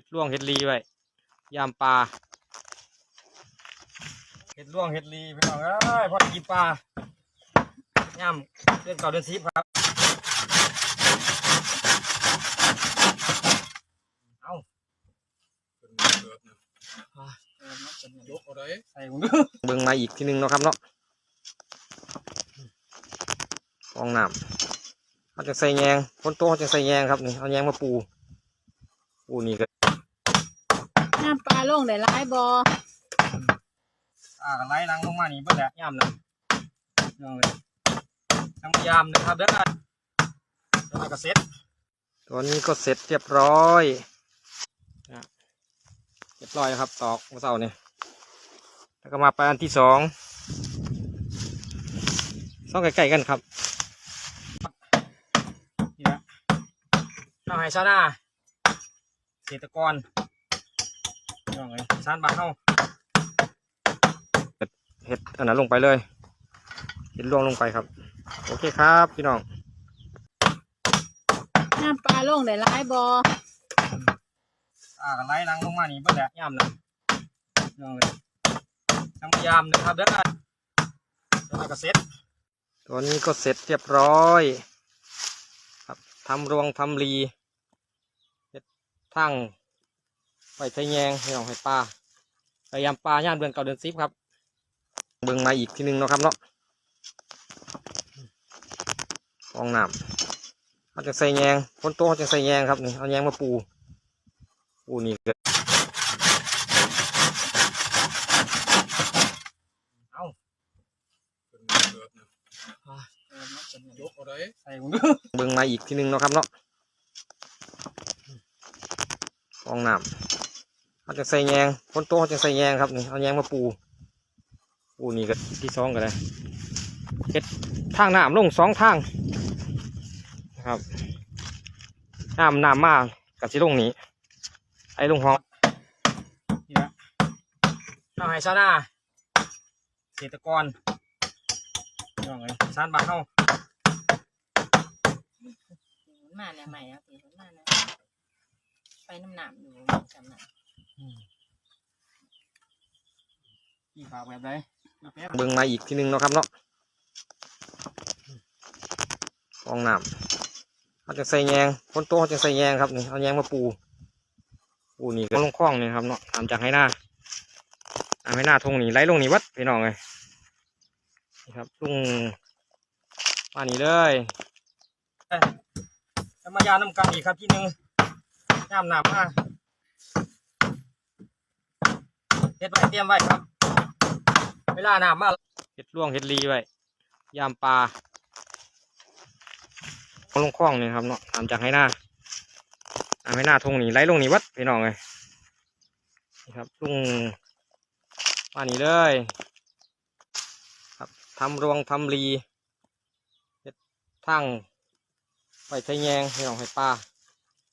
ห็ดร่วงเห็ดลีไว้ยามปลาเห็ดร่วงเห็ดลีพี่น้องเอ้ยพอได้กินปลายามเดือนเก่าเดือนสิบครับเอาเป็นเกิดนะอะยกเอาได้ใส่ผมดูเบิ่งมาอีกทีหนึงเนาะครับเนาะฟองน้ำเขาจะใส่แยงคนโตเขาจะใส่แยงครับนี่เอาแยงมาปูปูนี่ก็ น้ำปลาลงได้หลายบ่อ่าไล่ลังลงมานี่เบิ่งแหละยามนะลองเลยทำยามนะครับเด้อแล้วก็เสร็จตัวนี้ก็เสร็จเรียบร้อยนะเรียบร้อยแล้วครับตอกเมื่อเช้านี่แล้วก็มาไปอันที่สองซ่องใกล้ๆกันครับนี่นะเอาให้ชาวนาเกษตรกร ลองเลยชานบ้านเฮาเห็ดอันนั้นลงไปเลยเห็ดรวงลงไปครับ โอเคครับพี่น้องน้ำปลาลงได้หลายบ่อ่าไล่ลังลงมานี่เบิ่งแหละยามนะลองเลยทำยามนะครับเด้อแล้วก็เสร็จตัวนี้ก็เสร็จเรียบร้อยครับทำรวงทำรีเฮ็ดทั้ง ไปไทยแยงให้น้องให้ปลาพยายามปลาย่านเดือนเก่าเดือนสิบครับ เบิ่งมาอีกทีหนึงเนาะครับเนาะฟองน้ำเขาจะใส่แยงคนโตเขาจะใส่แยงครับนี่เอาแยงมาปู ปูนี่ก็เอาเป็นเกิดนะอะยกเอาได้ใส่ผมดูเบิ่งมาอีกทีหนึงเนาะครับเนาะฟองน้ำ เขาจะใส่แยงคนโตเขาจะใส่แยงครับนี่เอาแยงมาปู ปูนี่ก็ที่สองก็ได้เฮ็ดทางน้ำลงสองทางนะครับน้ำน้ำมากกับสิลงนี้ ไอ้ลงห้องนี่นะเอาให้ชาวนาเกษตรกรลองเลยชานบ้านเฮามันมาแล้วใหม่แล้วพี่มันมาแล้วไปน้ำหนามอยู่จำหน่ะ อีฝากแบบไหนเบิ่งมาอีกทีหนึงเนาะครับเนาะฟองน้ำเขาจะใส่แยงคนโตเขาจะใส่แยงครับนี่เอาแยงมาปู ปูนี่ก็ลงคลองนี่ครับเนาะตามจากให้หน้าเอาให้หน้าทงนี่ไหลลงนี่วัดพี่น้องเลยนี่ครับลุงมานี่เลยจะมายาน้ำกันอีกครับที่หนึ่งย่ำหนามา เฮ็ดไว้เตรียมไว้ครับ เวลาน้ำมาเฮ็ดร่วงเฮ็ดรีไว้ยามปลาลงคล้องนี่ครับเนาะตามจากให้หน้าเอาให้หน้าทงนี่ไหลลงนี่วัดพี่น้องเลยนี่ครับลุงมานี่เลย ครับทำรวงทำรีเฮ็ดทั้งไปไทยแยงให้น้องให้ปลา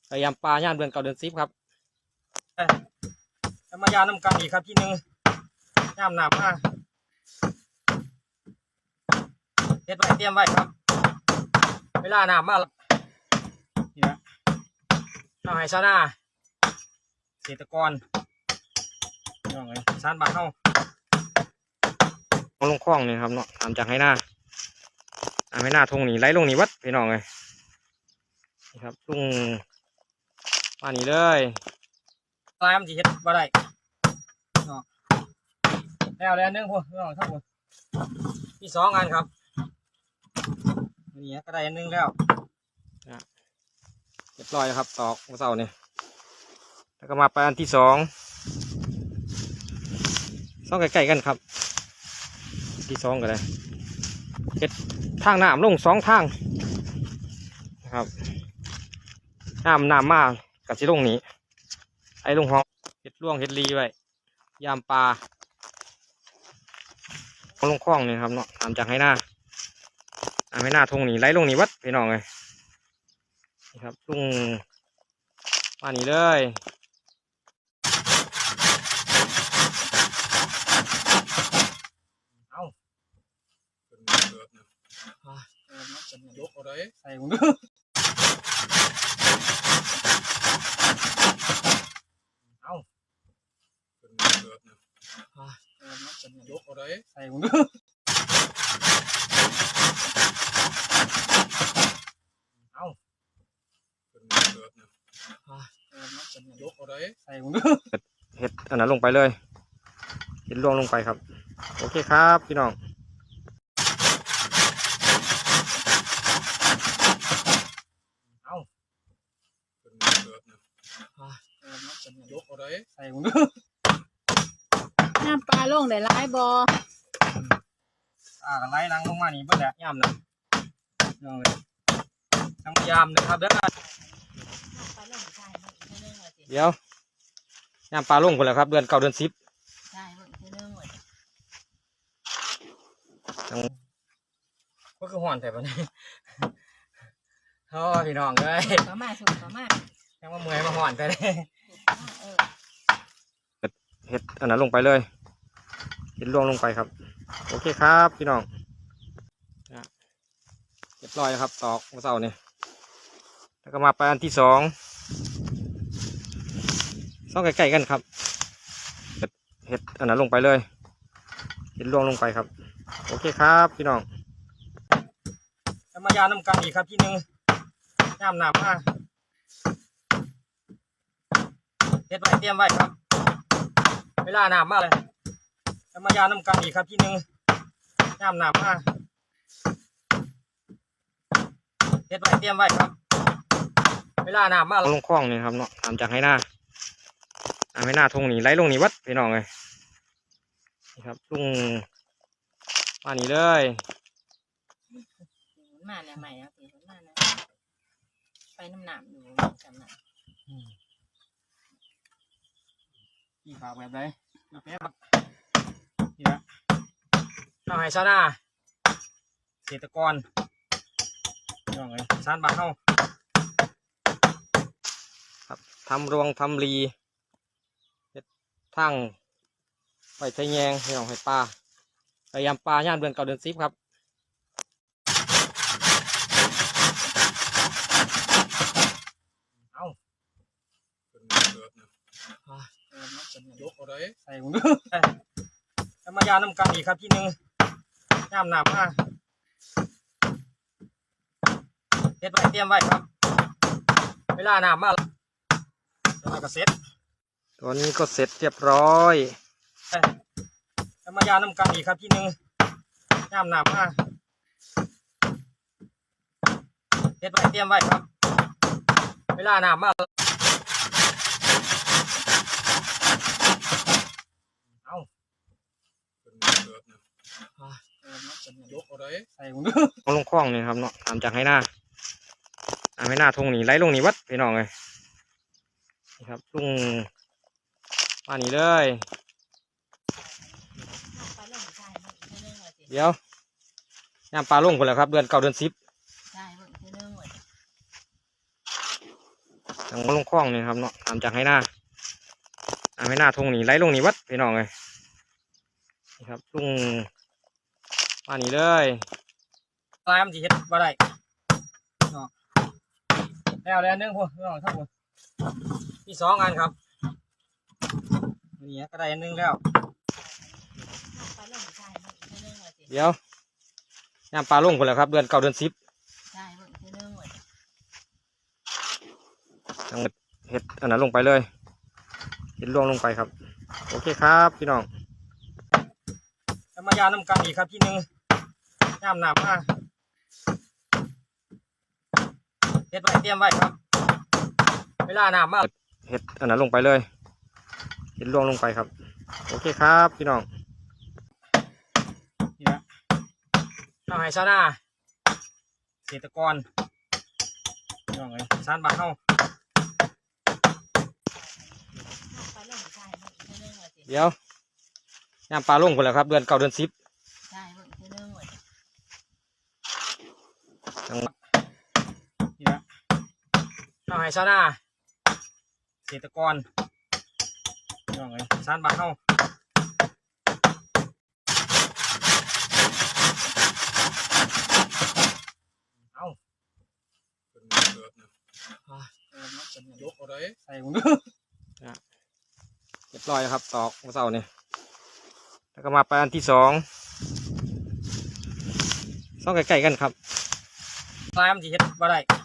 พยายามปลาย่านเดือนเก่าเดือนสิบครับ มายาน้ำกันอีกครับที่หนึ่งย่ามหนามาเฮ็ดไว้เตรียมไว้ครับ เวลาน้ำมานี่นะเอาให้ชาวนาเกษตรกรลองเลยชานบ้านเฮาลงคลองนี่ครับเนาะตามจากให้หน้าเอาให้หน้าทงนี่ไหลลงนี่วัดพี่น้องเลยนี่ครับลุงมานี่เลยตายมันสิเฮ็ดบ่ได้เนาะ แล้วแล้วนึงพุ่นพี่น้องทั้งหมดมีสองอันครับนนี้ก็ได้อันหนึงแล้วเรียบร้อยครับตอกเมื่อเนี่ยแล้วก็มาไปอันที่สองสองใกล้ๆกันครับ ที่สองก็ได้เฮ็ดทางน้ำลงสองทางนะครับน้ำน้ำมากกับสิลงนี้ไอ้ลงห้องเฮ็ดร่วงเฮ็ดรีไว้ยามปลา ลงคลองนี่ครับเนาะตามจากให้หน้าเอาให้หน้าทงนี่ไหลลงนี่วัดพี่น้องเลยนี่ครับลุงมานี่เลยเอาเป็นเกิดนะอะยกเอาได้ใส่ผมดู เออมันเป็น ยกเอาได้ ใส่ผมดูเป็นเดนะเออมันเป็นยกอาได้ใส่ผมดูเห็ดอันนั้นลงไปเลยเห็ดรวงลงไปครับ โอเคครับพี่น้องเป็นเดนะเออมันเป็นยกอาได้ใส่ผมดูน้ำปลาลงได้หลายบอากันไล่ลังลงมานี่เบิ่งแหละย่ำนะน้องเลยน้ำยามนะครับเด้อน้ำปลาลงใช่มันคือเรื่องว่าสิเดี๋ยวย่ำปลาลงคนแล้วครับ เดือนเก้าเดือนสิบใช่มันคือเรื่องว่าสิก็คือห่อนแต่ปะเนี่ยโอ้ยพี่น้องเลยสุกประมาสุกประมายังว่าเมื่อยมาห่อนแต่เลยเออเห็ดอันนั้นลงไปเลยเห็ดรวงลงไปครับ โอเคครับพี่น้องเรียบร้อยครับตอกหัวเสาเนี่ยแล้วก็มาไปอันที่สองสองใกล้ๆกันครับเห็ดเห็ดอันนั้นลงไปเลยเห็ดรวงลงไปครับ โอเคครับพี่น้องจะมายาน้ำกันอีกครับที่หนึ่งย่ำหนามมาเห็ดไว้เตรียมไว้ครับ เวลาหนามมาเลย จะมายาน้ำกันอีกครับที่หนึ่งย่ำหนามมาเห็ดไว้เตรียมไว้ครับ เวลาหนามมาลงคลองนี่ครับเนาะตามจากให้หน้าตามให้หน้าทงนี่ไหลลงนี่วัดพี่น้องเลยนี่ครับลุงมานี่เลยมันมาเนี่ยใหม่แล้วสิมันมาเนี่ยไปน้ำหนามอยู่จำหนามพี่ฝากแบบไหนแบบ นี้ครับนี่ละทำให้ชาวนาเกษตรกรพี่น้องเลยชานบ้านเฮาครับทำรวงทำรีเฮ็ดทางไปไทยแยงพี่น้องให้ปลาพยายามปลาย่านเดือนเก่าเดือนสิบครับเป็นเกิดนะเออมันเป็นยกเอาได้ใส่ผมดู จะมายาน้ำกันอีกครับที่หนึ่งย่ำหนามมาเฮ็ดไว้เตรียมไว้ครับ เวลาหนามมาแล้วก็เสร็จตัวนี้ก็เสร็จเรียบร้อยจะมายาน้ำกันอีกครับที่หนึ่งย่ำหนามมาเฮ็ดไว้เตรียมไว้ครับ เวลาหนามมา เป็นเกิดนะ เออมันเป็นยกเอาได้ใส่ผมดูเอาลงคลองนี่ครับเนาะตามจากให้หน้าตามให้หน้าทงนี่ไหลลงนี่วัดพี่น้องเลยนี่ครับลุงมานี่เลยน้ำปลาลงใช่มันคือเรื่องว่าสิเดี๋ยวย่ำปลาลงคนแล้วครับ เดือนเก้าเดือนสิบใช่มันคือเรื่องว่าสิทางลงคลองนี่ครับเนาะตามจากให้หน้าตามให้หน้าทงนี่ไหลลงนี่วัดพี่น้องเลยนี่ครับลุง มานี่เลยลายมันจะเฮ็ดบ่ได้เนาะแล้วแล้วหนึงพวกพี่น้องทั้งหมดที่สองอันครับนี่ก็ได้อันหนึงแล้วน้ำปลาลงใช่มันคือเรื่องว่าสิเดี๋ยวย่ำปลาลงคนแล้วครับ เดือนเก้าเดือนสิบใช่มันคือเรื่องว่าสิทั้งหมดเห็ดอันนั้นลงไปเลยเห็ดรวงลงไปครับ โอเคครับพี่น้องจะมายาน้ำกันอีกครับที่หนึ่ง ย่ำหนามมาเห็ดไว้เตรียมไว้ครับ เวลาหนามมาเห็ดอันนั้นลงไปเลยเห็ดรวงลงไปครับ โอเคครับพี่น้องนี่ละทำให้ชาวนาเกษตรกรพี่น้องเลยชานบ้านเฮาน้ำปลาลงใช่มันคือเรื่องว่าสิเดี๋ยวย่ำปลาลงคนแล้วครับ เดือนเก้าเดือนสิบ ใช่มันคือเรื่องว่าสิ นี่ละทำให้ชาวนาเกษตรกรพี่น้องเลยชานบ้านเฮาเป็นเกิดนะเออมันเป็นยกเอาได้ใส่ผมดูเรียบร้อยแล้วครับตอกหัวเสาเนี่ยแล้วก็มาไปอันที่สองสองใกล้ๆกันครับ ลายมันสิเฮ็ดบ่ได้